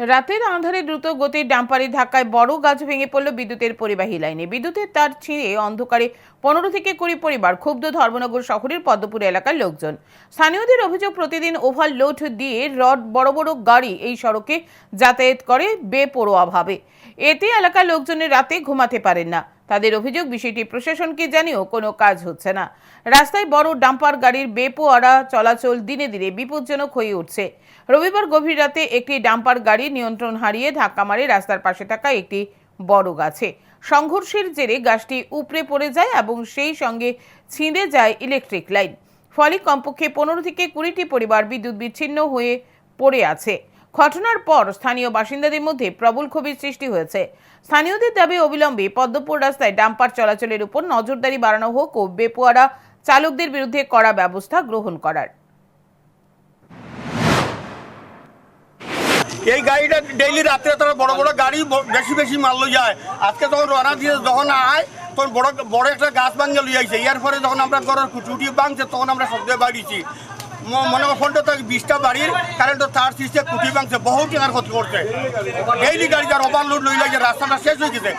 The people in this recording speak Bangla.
রাতের আঁধারে দ্রুত গতির ডাম্পারের ধাক্কায় বড় গাছ ভেঙে পড়ল বিদ্যুতের পরিবাহী লাইনে। বিদ্যুতের তার ছিঁড়ে অন্ধকারে পনেরো থেকে কুড়ি পরিবার, ক্ষুব্ধ ধর্মনগর শহরের পদ্মপুর এলাকার লোকজন। স্থানীয়দের অভিযোগ, প্রতিদিন ওভারলোড দিয়ে রড, বড় বড় গাড়ি এই সড়কে যাতায়াত করে বেপরোয়াভাবে। এতে এলাকার লোকজনের রাতে ঘুমাতে পারেন না। তাদের অভিযোগ, বিষয়টি প্রশাসনকে জানিয়েও কোনো কাজ হচ্ছে না। রাস্তায় বড় ডাম্পার গাড়ির বেপোয়ারা চলাচল দিনে দিনে বিপজ্জনক হয়ে উঠছে। রবিবার গভীর রাতে একটি ডাম্পার গাড়ি নিয়ন্ত্রণ হারিয়ে ধাক্কা মারে রাস্তার পাশে থাকা একটি বড় গাছে। সংঘর্ষের জেরে গাছটি উপড়ে পড়ে যায় এবং সেই সঙ্গে ছিঁড়ে যায় ইলেকট্রিক লাইন। ফলে কমপক্ষে পনেরো থেকে কুড়িটি পরিবার বিদ্যুৎ বিচ্ছিন্ন হয়ে পড়ে আছে। ঘটনার পর স্থানীয় বাসিন্দাদের মধ্যে প্রবল ক্ষোভের সৃষ্টি হয়েছে। স্থানীয়দের দাবি অবিলম্বে পদ্মপুর রাস্তায় ডাম্পার চলাচলের উপর নজরদারি বাড়ানো হোক ও বেপোয়ারা চালকদের বিরুদ্ধে কড়া ব্যবস্থা গ্রহণ করার। এই গাড়িটা ডেইলি রাত্রে তোর বড় বড় গাড়ি বেশি বেশি মাল লই যায়। আজকে তখন রানা দিয়ে যখন আয় তখন বড় বড় একটা গাছ ভাঙে লই আইছে। ইয়ার পরে যখন আমরা ঘরের চুটি ভাঙছে, তখন আমরা শব্দে বাড়িছি মনে ফোনটা তো বিশটা বাড়ির কারেন্টের তার সিস্টে কুটি ভাঙছে বহু টাকার ক্ষতি করছে। ডেইলি গাড়ি যার ওভারলোড লইলে যে রাস্তাটা শেষ হয়ে গেছে।